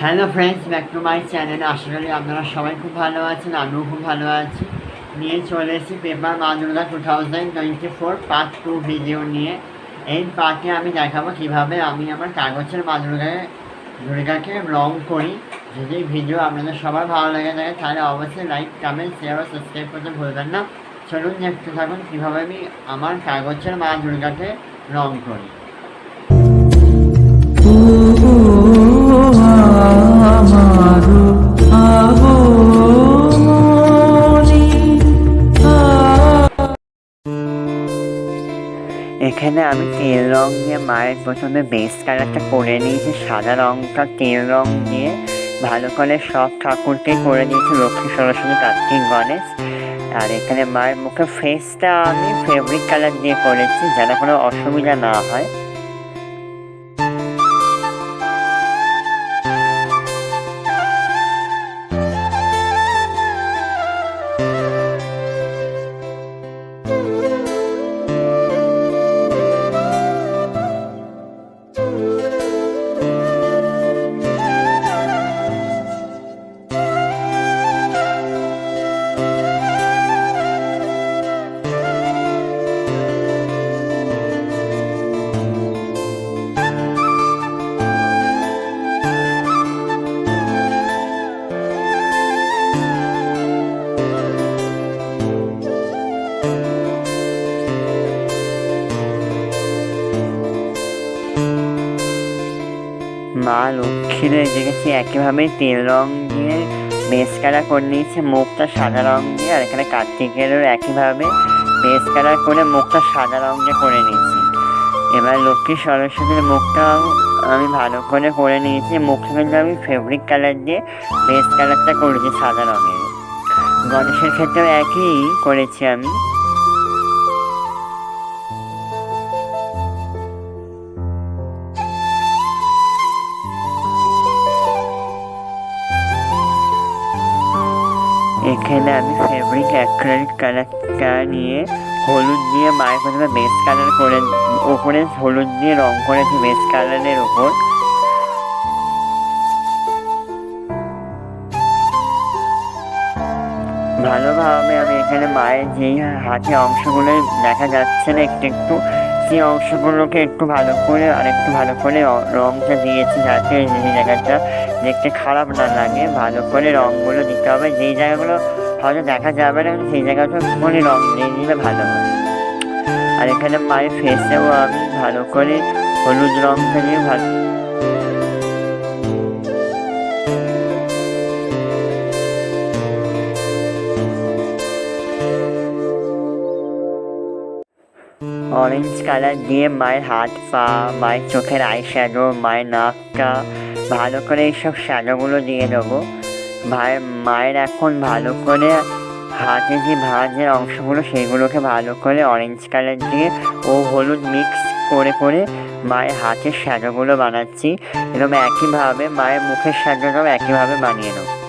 Hello friends back to my channel আশা করি আপনারা সবাই খুব ভালো আছেন, আমিও খুব ভালো আছি। নিয়ে চলে এসেছি পেপার মা Durga two thousand twenty four part two video নিয়ে। এই পার্টে আমি দেখাবো কীভাবে আমি আমার কাগজের মা দুর্গাকে রং করি। যদি ভিডিও আপনাদের সবার ভালো লেগে থাকে, তাহলে অবশ্যই লাইক কমেন্ট শেয়ার ও সাবস্ক্রাইব করতে ভুলবেন না। চলুন দেখতে থাকুন কীভাবে আমি আমার কাগজের মা দুর্গাকে রং করি। মায়ের প্রথমে বেস কালারটা করে নিয়েছে সাদা রংটা তেল রং দিয়ে ভালো করে সব ঠাকুরকে করে দিয়েছি লক্ষ্মী সরস্বতী কার্তিক গণেশ। আর এখানে মায়ের মুখে ফেসটা আমি ফেব্রিক কালার দিয়ে করেছি, যেন কোনো অসুবিধা না হয়। লক্ষ্মীর দেখেছি একইভাবে তেল রং দিয়ে বেস কালার করে নিয়েছে, মুখটা সাদা রং দিয়ে, আর এখানে কার্তিকেরও একইভাবে বেস কালার করে মুখটা সাদা রং দিয়ে করে নিয়েছি। এবার লক্ষ্মী সরস্বতীর মুখটাও আমি ভালো করে করে নিয়েছি। মুখটা কিন্তু আমি ফেব্রিক কালার দিয়ে বেস কালারটা করেছি সাদা রঙের। গণেশের ক্ষেত্রেও একই করেছি আমি। এখানে আমি ফেব্রিক অ্যাক্রিলিক কালারটা নিয়ে হলুদ দিয়ে মায়ের প্রথমে বেস কালার করে ওপরে হলুদ দিয়ে রং করেছি বেস কালারের ওপর। ভালোভাবে আমি এখানে মায়ের যেই হাতে অংশগুলো দেখা যাচ্ছে না, একটু একটু সেই অংশগুলোকে একটু ভালো করে আর একটু ভালো করে রঙটা দিয়েছি যাতে জায়গাটা দেখতে খারাপ না লাগে। ভালো করে রংগুলো দিতে হবে। যেই জায়গাগুলো হয়তো দেখা যাবে না, সেই জায়গাটা একটুখানি রং দিয়ে দিলে ভালো হয়। আর এখানে মায়ের ফেসেও আমি ভালো করে হলুদ রংটা দিয়ে ভালো অরেঞ্জ কালার দিয়ে মায়ের হাত পা মায়ের চোখের আই শ্যাডো মায়ের নাকটা ভালো করে এইসব শ্যাডোগুলো দিয়ে দেবো। ভাইয়ের মায়ের এখন ভালো করে হাতে যে ভাঁজের অংশগুলো, সেগুলোকে ভালো করে অরেঞ্জ কালার দিয়ে ও হলুদ মিক্স করে করে মায়ের হাতের শ্যাডোগুলো বানাচ্ছি। এরকম একইভাবে মায়ের মুখের শ্যাডোটাও একইভাবে বানিয়ে নেব।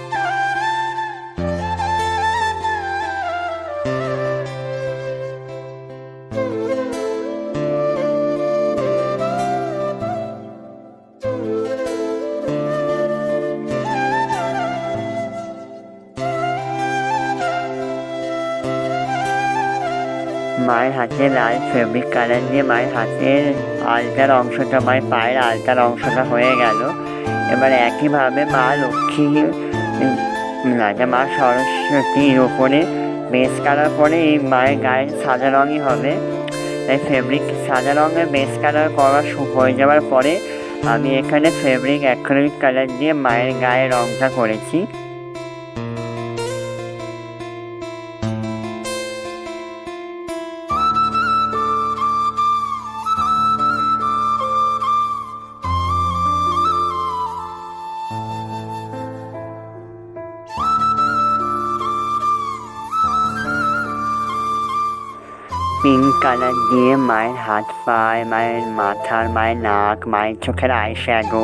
হাতে লাল ফেব্রিক কালার দিয়ে মায়ের হাতের আলতার অংশটা, মায়ের পায়ের আলতার অংশটা হয়ে গেল। এবার একইভাবে মা লক্ষ্মী রাজা মা সরস্বতীর ওপরে বেস কালার পরে এই মায়ের গায়ের সাদা রঙই হবে। তাই ফেব্রিক সাদা রঙের বেস কালার করা হয়ে যাওয়ার পরে আমি এখানে ফেব্রিক অ্যাক্রিলিক কালার দিয়ে মায়ের গায়ে রঙটা করেছি। পিঙ্ক কালার দিয়ে মায়ের হাত পায়ে, মায়ের মাথার, মায়ের নাক, মায়ের চোখের আই শ্যাডো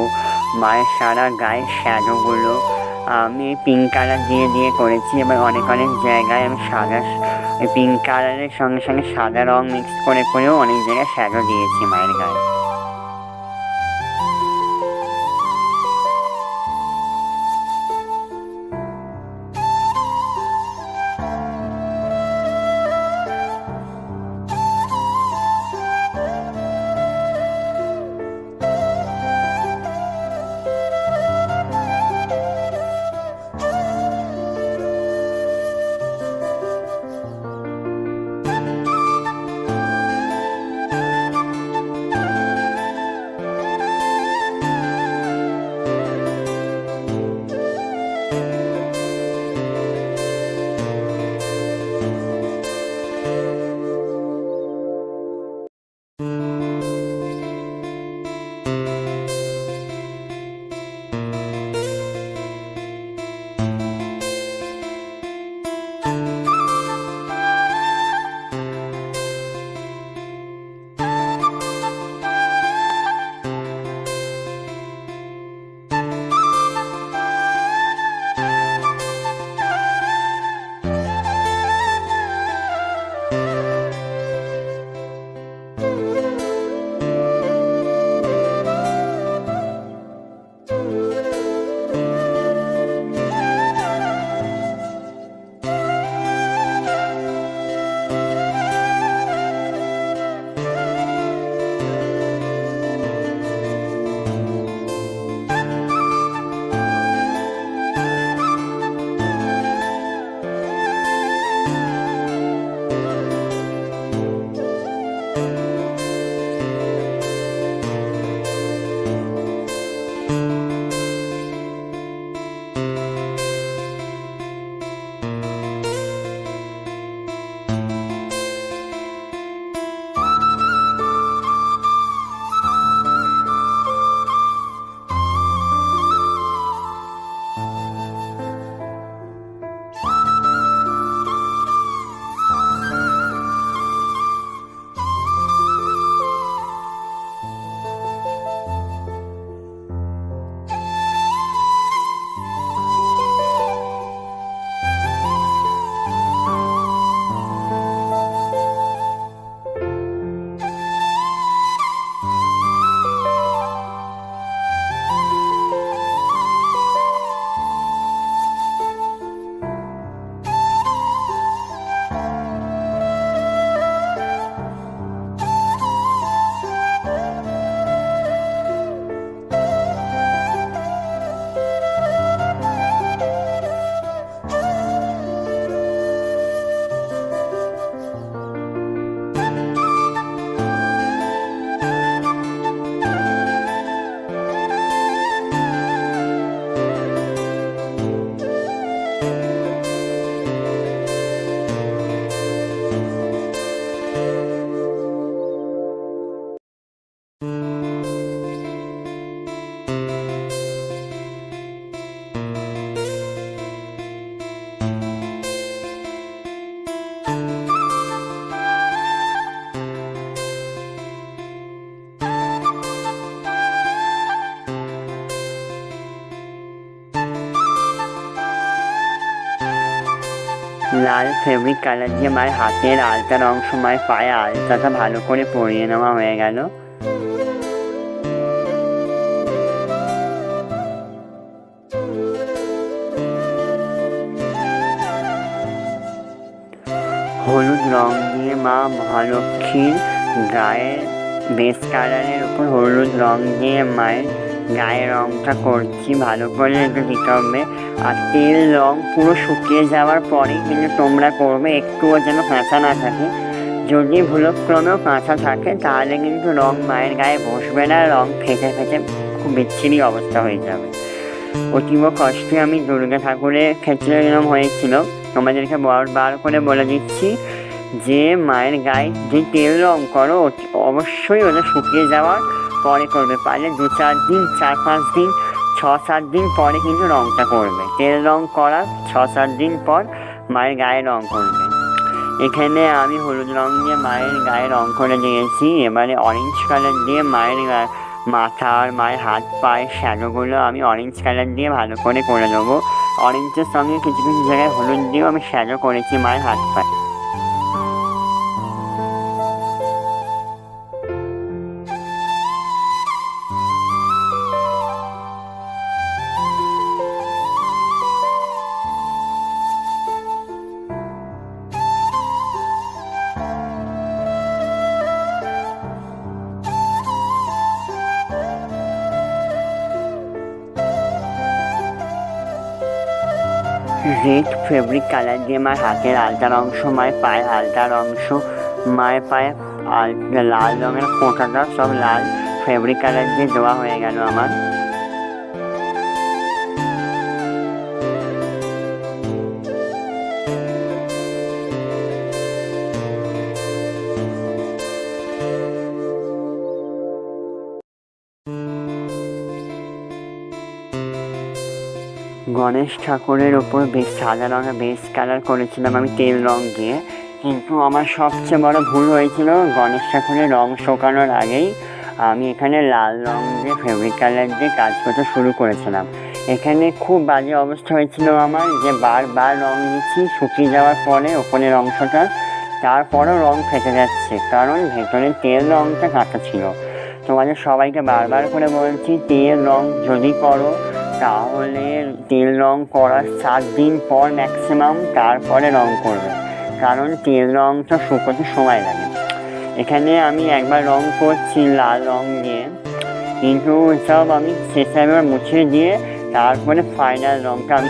মায়ের সারা গায়ের শ্যাডোগুলো আমি পিঙ্ক কালার দিয়ে দিয়ে করেছি, এবার অনেক অনেক জায়গায় আমি সাদা পিঙ্ক কালারের সঙ্গে সঙ্গে সাদা রং মিক্স করে, করেও অনেক জায়গায় শ্যাডো দিয়েছি মায়ের গায়ে। লাল ফেব্রিক কালার দিয়ে মায়ের হাতের আলতার অংশ মায়ের পায়ে আলতাটা ভালো করে পরিয়ে নেওয়া হয়ে গেল। হলুদ রং দিয়ে মা মহালক্ষ্মীর গায়ের বেস কালারের উপর হলুদ রং দিয়ে মায়ের গায়ের রংটা করছি, ভালো করে একটু দিতে হবে। আর তেল রং পুরো শুকিয়ে যাওয়ার পরেই কিন্তু তোমরা করবে, একটুও যেন কাঁচা না থাকে। যদি ভুলক্রমেও কাঁচা থাকে, তাহলে কিন্তু রং মায়ের গায়ে বসবে না, রং ফেটে ফেটে খুব বিচ্ছিরি অবস্থা হয়ে যাবে। অতীব কষ্টে আমি দুর্গা ঠাকুরের ক্ষেত্রে এরকম হয়েছিল। তোমাদেরকে বার বার করে বলে দিচ্ছি যে, মায়ের গায়ে যে তেল রং করো, অবশ্যই ওটা শুকিয়ে যাওয়ার পরে করবে। পারলে দু চার দিন, চার পাঁচ দিন, ছ সাত দিন পরে কিন্তু রংটা করবে। তেল রং করার ছ সাত দিন পর মায়ের গায়ে রং করবে। এখানে আমি হলুদ রং দিয়ে মায়ের গায়ে রং করে দিয়েছি। এবারে অরেঞ্জ কালার দিয়ে মায়ের মাথা আর মায়ের হাত পায়ের শ্যাডোগুলো আমি অরেঞ্জ কালার দিয়ে ভালো করে করে দেবো অরেঞ্জের সঙ্গে কিছু কিছু জায়গায় হলুদ দিয়েও আমি শ্যাডো করেছি মায়ের হাত পায়ে। রেড ফেব্রিক কালার দিয়ে মায়ের হাতের আলতার অংশ, মায়ের পায়ের আলতার অংশ, মায়ের পায়ে লাল রঙের ফোঁটাটা সব লাল ফেব্রিক কালার দিয়ে দেওয়া হয়ে গেল আমার। গণেশ ঠাকুরের ওপর বেশ সাদা রঙের বেস কালার করেছিলাম আমি তেল রং দিয়ে। কিন্তু আমার সবচেয়ে বড় ভুল হয়েছিল গণেশ ঠাকুরের রং শোকানোর আগেই আমি এখানে লাল রং দিয়ে ফেব্রিক কালার দিয়ে কাজ করতে শুরু করেছিলাম। এখানে খুব বাজে অবস্থা হয়েছিল আমার যে বারবার রং দিচ্ছি, শুকিয়ে যাওয়ার পরে ওপরের অংশটা, তারপরও রং ফেটে যাচ্ছে কারণ ভেতরে তেল রংটা কাটা ছিল। তোমাদের সবাইকে বারবার করে বলছি, তেল রং যদি করো তাহলে তেল রং করার সাত দিন পর ম্যাক্সিমাম তারপরে রং করবে। কারণ তেল রংটা শুকোতে সময় লাগে। এখানে আমি একবার রং করছি লাল রং দিয়ে। কিন্তু সব আমি শেষে একবার মুছে দিয়ে তারপরে ফাইনাল রংটা আমি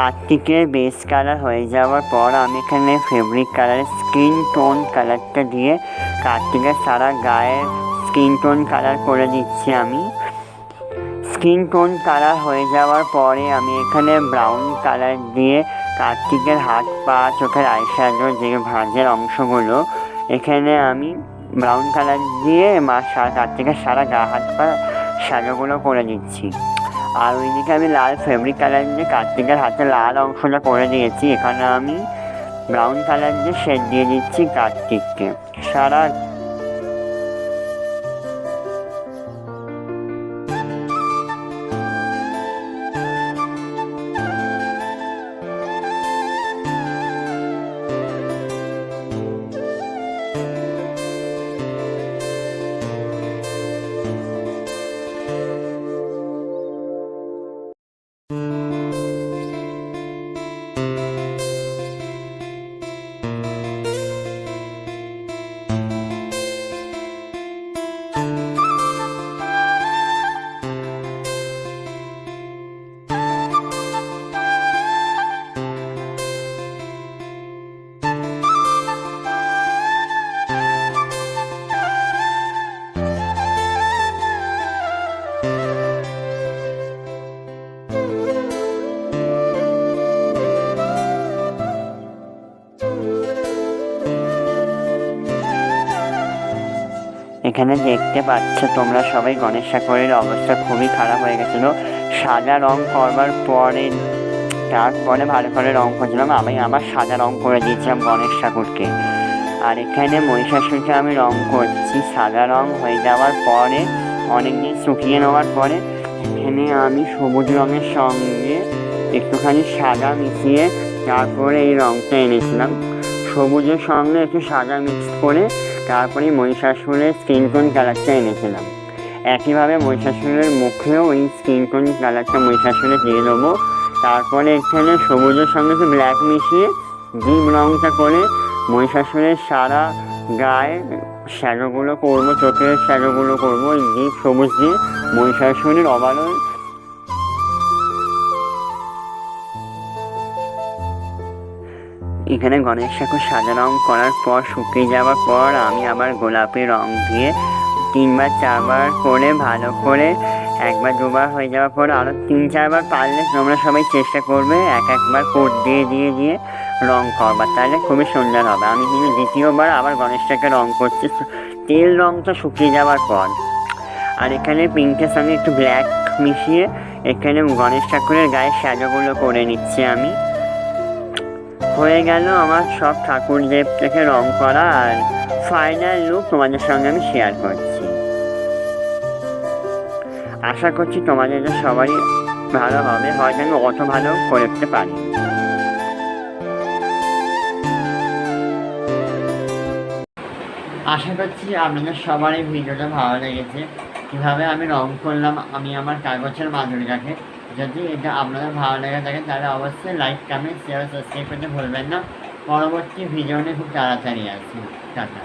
কার্তিকের বেস কালার হয়ে যাওয়ার পর আমি এখানে ফেব্রিক কালারের স্কিন টোন কালারটা দিয়ে কার্তিকের সারা গায়ের স্কিন টোন কালার করে দিচ্ছি আমি। স্কিন টোন কালার হয়ে যাওয়ার পরে আমি এখানে ব্রাউন কালার দিয়ে কার্তিকের হাত, পা, চোখের আইশ্যাডো যে ভাঁজের অংশগুলো, এখানে আমি ব্রাউন কালার দিয়ে মা কার্তিকের সারা গা, হাত, পা শ্যাডোগুলো করে দিচ্ছি। আর ওইদিকে আমি লাল ফেব্রিক কালার দিয়ে কার্তিকের হাতে লাল অংশটা করে দিয়েছি, এখানে আমি ব্রাউন কালার দিয়ে শেড দিয়ে দিচ্ছি কার্তিককে। সারা এখানে দেখতে পাচ্ছ তোমরা সবাই গণেশ ঠাকুরের অবস্থা খুবই খারাপ হয়ে গেছিল। সাদা রং করবার পরে, তারপরে ভালো করে রং করছিলাম। আমি আমার সাদা রং করে দিয়েছিলাম গণেশ ঠাকুরকে। আর এখানে মহিষাসুরকে আমি রং করছি। সাদা রং হয়ে যাওয়ার পরে, অনেকদিন শুকিয়ে নেওয়ার পরে, এখানে আমি সবুজ রঙের সঙ্গে একটুখানি সাদা মিশিয়ে তারপরে এই রংটা এনেছিলাম। সবুজের সঙ্গে একটু সাদা মিক্স করে তারপরে মহিষাসুরের স্কিন টোন কালারটা এনেছিলাম। একইভাবে মহিষাসুরের মুখেও ওই স্কিন টোন কালারটা মহিষাসুরে দিয়ে দেবো। তারপরে এখানে সবুজের সঙ্গে একটু ব্ল্যাক মিশিয়ে ডিপ রংটা করে মহিষাসুরের সারা গায়ে শ্যাডোগুলো করব, চোখের শ্যাডোগুলো করব ওই ডিপ সবুজ দিয়ে মহিষাসুরের অবারণ এখানে গণেশ ঠাকুর সাদা রং করার পর শুকিয়ে যাওয়ার পর আমি আবার গোলাপি রং দিয়ে তিনবার, চারবার করে, ভালো করে, একবার, দুবার হয়ে যাওয়ার পর আরও তিন, চারবার পারলে তোমরা সবাই চেষ্টা করবে এক একবার কোট দিয়ে দিয়ে দিয়ে রং করবার। তাহলে খুবই সুন্দর হবে। আমি কিন্তু দ্বিতীয়বার আবার গণেশটাকে রং করছি। তেল রংটা শুকিয়ে যাওয়ার পর। আর এখানে পিঙ্কের সঙ্গে একটু ব্ল্যাক মিশিয়ে এখানে গণেশ ঠাকুরের গায়ে সাজাগুলো করে নিচ্ছি আমি। হয়ে গেল আমার সব ঠাকুর দেবটাকে রং করা আর ফাইনাল লুক তোমাদের সঙ্গে আমি শেয়ার করছি। আশা করছি তোমাদের সবারই ভালো হবে হয়তো আমি অত ভালো করে উঠতে পারি। আশা করছি আপনাদের সবারই ভিডিওটা ভালো লেগেছে। কীভাবে আমি রং করলাম, আমি আমার কাগজের মাধুরীটাকে যদি এটা আপনাদের ভালো লেগে থাকে, তাহলে অবশ্যই লাইক কমেন্ট শেয়ার সাবস্ক্রাইব করতে ভুলবেন না। পরবর্তী ভিডিও নিয়ে খুব তাড়াতাড়ি আসি। টাটা।